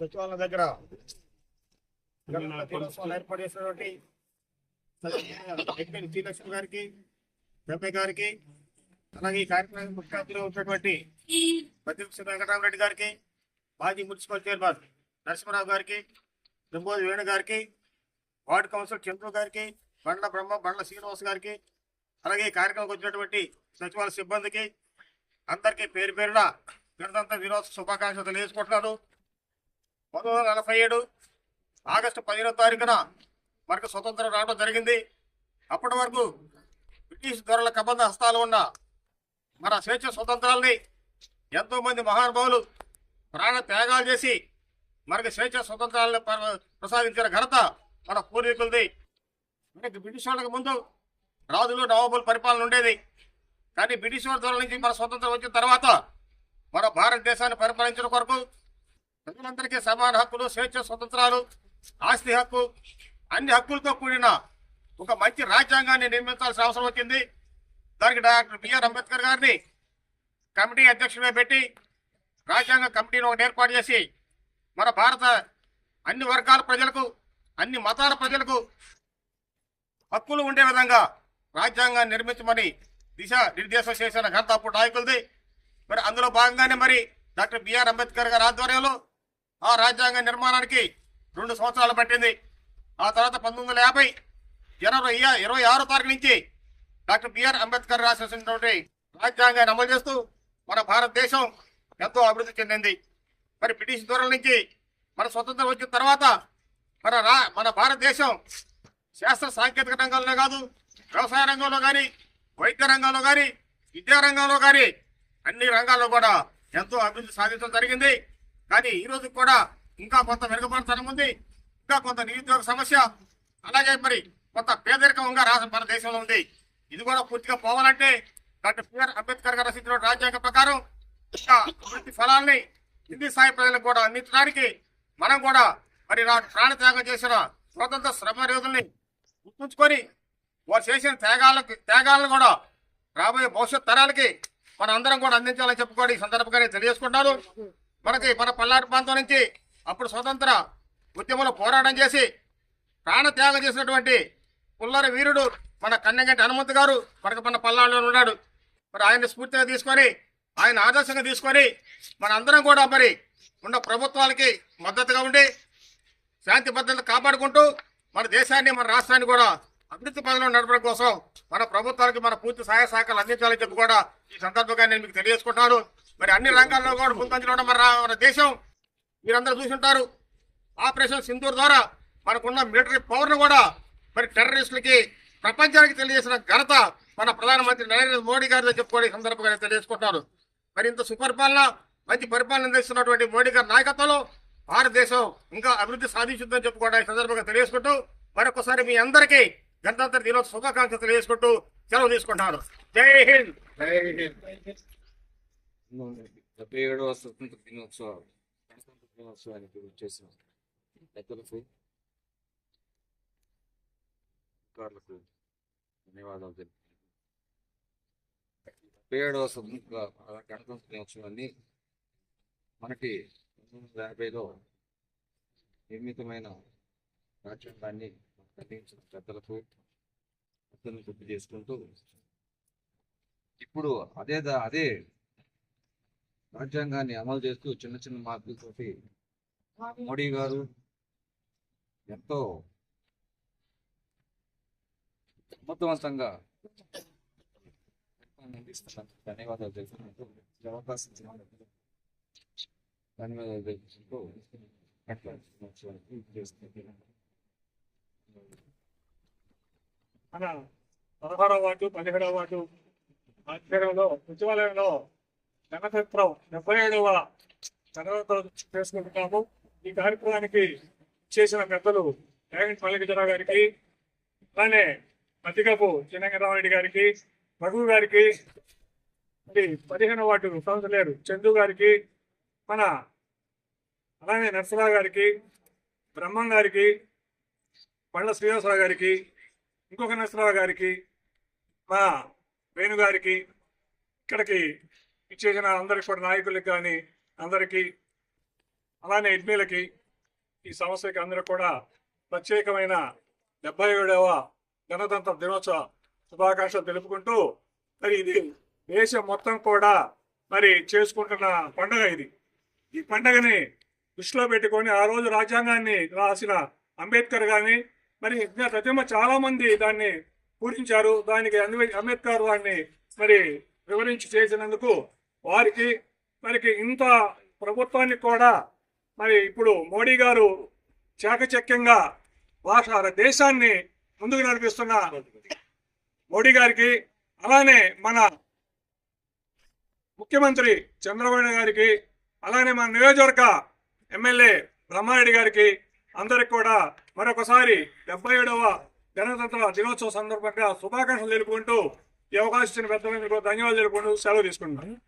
సచివాలయం దగ్గర ఏర్పాటు చేసినటువంటి శ్రీలక్ష్మి గారికి పెప్పయ్య గారికి అలాగే ఈ కార్యక్రమానికి ముఖ్య అతిథిగా ఉన్నటువంటి ప్రతిపక్ష వెంకటరామరెడ్డి గారికి మాజీ మున్సిపల్ చైర్మన్ నరసింహరావు గారికి దుంబోది వేణు గారికి వార్డు కౌన్సిలర్ చంద్రు గారికి బండ్ల బ్రహ్మ బండ్ల శ్రీనివాస్ గారికి అలాగే ఈ కార్యక్రమానికి వచ్చినటువంటి సచివాలయ సిబ్బందికి అందరికీ పేరు పేరున గణతంత్ర దినోత్సవ శుభాకాంక్షలు తెలియజేసుకుంటున్నాను. పంతొమ్మిది వందల నలభై ఏడు ఆగస్టు పదిహేనో తారీఖున మనకు స్వతంత్రం రావడం జరిగింది. అప్పటి వరకు బ్రిటిష్ ధరల కబంధ హస్తాలు ఉన్న మన స్వేచ్ఛ స్వతంత్రాల్ని ఎంతోమంది మహానుభావులు ప్రాణ త్యాగాలు చేసి మనకి స్వేచ్ఛ స్వతంత్రాలను ప్రసాదించిన ఘనత మన పూర్వీకులది. మనకి బ్రిటిష్ వాళ్ళకి ముందు రాజులు నవాబులు పరిపాలన ఉండేది. కానీ బ్రిటిష్ వారి ధరల నుంచి మన స్వతంత్రం వచ్చిన తర్వాత మన భారతదేశాన్ని పరిపాలించడం కొరకు ప్రజలందరికీ సమాన హక్కులు స్వేచ్ఛ స్వతంత్రాలు ఆస్తి హక్కు అన్ని హక్కులతో కూడిన ఒక మంచి రాజ్యాంగాన్ని నిర్మించాల్సిన అవసరం వచ్చింది. దానికి డాక్టర్ బిఆర్ అంబేద్కర్ గారిని కమిటీ అధ్యక్షుడిగా పెట్టి రాజ్యాంగ కమిటీని ఒకటి ఏర్పాటు చేసి మన భారత అన్ని వర్గాల ప్రజలకు అన్ని మతాల ప్రజలకు హక్కులు ఉండే విధంగా రాజ్యాంగాన్ని నిర్మించమని దిశ నిర్దేశం చేసిన ఘనత అప్పుడు నాయకులది. మరి అందులో భాగంగానే మరి డాక్టర్ బిఆర్ అంబేద్కర్ గారి ఆధ్వర్యంలో ఆ రాజ్యాంగ నిర్మాణానికి రెండు సంవత్సరాలు పట్టింది. ఆ తర్వాత పంతొమ్మిది వందల యాభై జనవరి ఇరవై ఆరో తారీఖు నుంచి డాక్టర్ బిఆర్ అంబేద్కర్ రాసినటువంటి రాజ్యాంగాన్ని అమలు చేస్తూ మన భారతదేశం ఎంతో అభివృద్ధి చెందింది. మరి బ్రిటిష్ దూరం నుంచి మన స్వతంత్రం వచ్చిన తర్వాత మన రా మన భారతదేశం శాస్త్ర సాంకేతిక రంగంలో కాదు వ్యవసాయ రంగంలో కానీ వైద్య రంగంలో కానీ విద్యా రంగంలో కానీ అన్ని రంగాల్లో కూడా ఎంతో అభివృద్ధి సాధించడం జరిగింది. కానీ ఈ రోజు కూడా ఇంకా కొంత వెనుకబడతనం ఉంది. ఇంకా కొంత నిరుద్యోగ సమస్య. అలాగే మరి కొంత పేదరికంగా రాసిన రాష్ట్ర మన దేశంలో ఉంది. ఇది కూడా పూర్తిగా పోవాలంటే డాక్టర్ బిఆర్ అంబేద్కర్ గారు రచించిన రాజ్యాంగ ప్రకారం ఇంకా అభివృద్ధి ఫలాల్ని కింది స్థాయి ప్రజలకు కూడా అందించడానికి మనం కూడా మరి ప్రాణ ప్రాణత్యాగం చేసిన స్వతంత్ర శ్రమ యోధుల్ని గుర్తుంచుకొని వారు చేసిన త్యాగాలకు త్యాగాలను కూడా రాబోయే భవిష్యత్ తరాలకి మన అందరం కూడా అందించాలని చెప్పుకోవడం ఈ సందర్భంగా నేను తెలియజేసుకుంటాను మనకి మన పల్నాడు ప్రాంతం నుంచి అప్పుడు స్వతంత్ర ఉద్యమంలో పోరాటం చేసి ప్రాణ త్యాగం చేసినటువంటి పుల్లరి వీరుడు మన కన్నెగంటి హనుమంత్ గారు మనకి మన పల్నాడులో ఉన్నాడు. మరి ఆయన స్ఫూర్తిగా తీసుకొని ఆయన ఆదర్శంగా తీసుకొని మన అందరం కూడా మరి ఉన్న ప్రభుత్వాలకి మద్దతుగా ఉండి శాంతి భద్రత కాపాడుకుంటూ మన దేశాన్ని మన రాష్ట్రాన్ని కూడా అభివృద్ధి పదంలో నడపడం కోసం మన ప్రభుత్వానికి మన పూర్తి సహాయ సహకారాలు అందించాలని చెప్పి కూడా ఈ సందర్భంగా నేను మీకు తెలియజేసుకుంటున్నాను. మరి అన్ని రంగాల్లో కూడా ముందంజలో ఉన్న మన మన దేశం. మీరందరూ చూసుంటారు. ఆపరేషన్ సింధూర్ ద్వారా మనకున్న మిలిటరీ పవర్ను కూడా మరి టెర్రరిస్టులకి ప్రపంచానికి తెలియజేసిన ఘనత మన ప్రధానమంత్రి నరేంద్ర మోడీ గారితో చెప్పుకోవడం సందర్భంగా తెలియజేసుకుంటున్నారు మరి ఇంత సుపరిపాలన మంచి పరిపాలన అందిస్తున్నటువంటి మోడీ గారి నాయకత్వంలో భారతదేశం ఇంకా అభివృద్ధి సాధించుద్దని చెప్పుకోవడానికి సందర్భంగా తెలియజేసుకుంటూ మరొకసారి మీ అందరికీ గణతంత్ర దినోత్సవ శుభాకాంక్షలు తెలియజేసుకుంటూ సెలవు తీసుకుంటున్నాను. జై హింద్! డెబ్బై ఏడవ స్వతంత్ర దినోత్సవ గణతంత్ర దినోత్సవానికి వచ్చేసిన పెద్దలకు అధికారులకు ధన్యవాదాలు. తెలుపుతున్నాను డెబ్బై ఏడవ స్వతంత్ర గణతంత్ర దినోత్సవాన్ని మనకి పంతొమ్మిది వందల యాభైలో నిర్మితమైన రాజ్యాంగాన్ని ఖండించిన పెద్దలకు పెద్దలను గుర్తు చేసుకుంటూ ఇప్పుడు అదే దా- అదే రాజ్యాంగాన్ని అమలు చేస్తూ చిన్న చిన్న మార్పులతోటి మోడీ గారు ఎంతో సమర్థవంతంగా ధన్యవాదాలు తెలుసుకుంటూ అవకాశం ధన్యవాదాలు తెలుసుకుంటూ మన పదహారవ వార్డు పదిహేడవ వార్డు ఆధ్వర్యంలో సచివాలయంలో గణతంత్రం డెబ్బై ఏడవ గణతంత్రం చేసుకుంటున్నాము. ఈ కార్యక్రమానికి చేసిన పెద్దలు జగన్ మల్లికార్జున గారికి అలానే మతికపు చిన్నరామరెడ్డి గారికి రఘు గారికి పదిహేను వాటి కౌన్సిలర్ చందు గారికి మన అలానే నరసరావు గారికి బ్రహ్మం గారికి పండ్ల శ్రీనివాసరావు గారికి ఇంకొక నరసరావు గారికి మా వేణు గారికి ఇక్కడికి ఇచ్చేసిన అందరికి కూడా నాయకులకి కానీ అందరికీ అలానే ఎడ్మీలకి ఈ సమస్యకి అందరూ కూడా ప్రత్యేకమైన డెబ్బై ఏడవ గణతంత్ర దినోత్సవ శుభాకాంక్షలు తెలుపుకుంటూ మరి ఇది దేశం మొత్తం కూడా మరి చేసుకుంటున్న పండుగ ఇది. ఈ పండుగని దృష్టిలో పెట్టుకొని ఆ రోజు రాజ్యాంగాన్ని రాసిన అంబేద్కర్ కానీ మరి ప్రతిమ చాలా మంది దాన్ని పూరించారు దానికి అంబేద్కర్ దాన్ని మరి వివరించి చేసినందుకు వారికి మరికి ఇంత ప్రభుత్వానికి కూడా మరి ఇప్పుడు మోడీ గారు చాకచక్యంగా భాష దేశాన్ని ముందుకు నడిపిస్తున్న మోడీ గారికి అలానే మన ముఖ్యమంత్రి చంద్రబాబు గారికి అలానే మన నియోజకవర్గ ఎమ్మెల్యే బ్రహ్మారెడ్డి గారికి అందరికి కూడా మరొకసారి డెబ్బై ఏడవ గణతంత్ర దినోత్సవ సందర్భంగా శుభాకాంక్షలు తెలుపుకుంటూ ఈ అవకాశం ఇచ్చిన పెద్దలందరికీ ధన్యవాదాలు తెలుపుకుంటూ సెలవు తీసుకుంటున్నాను.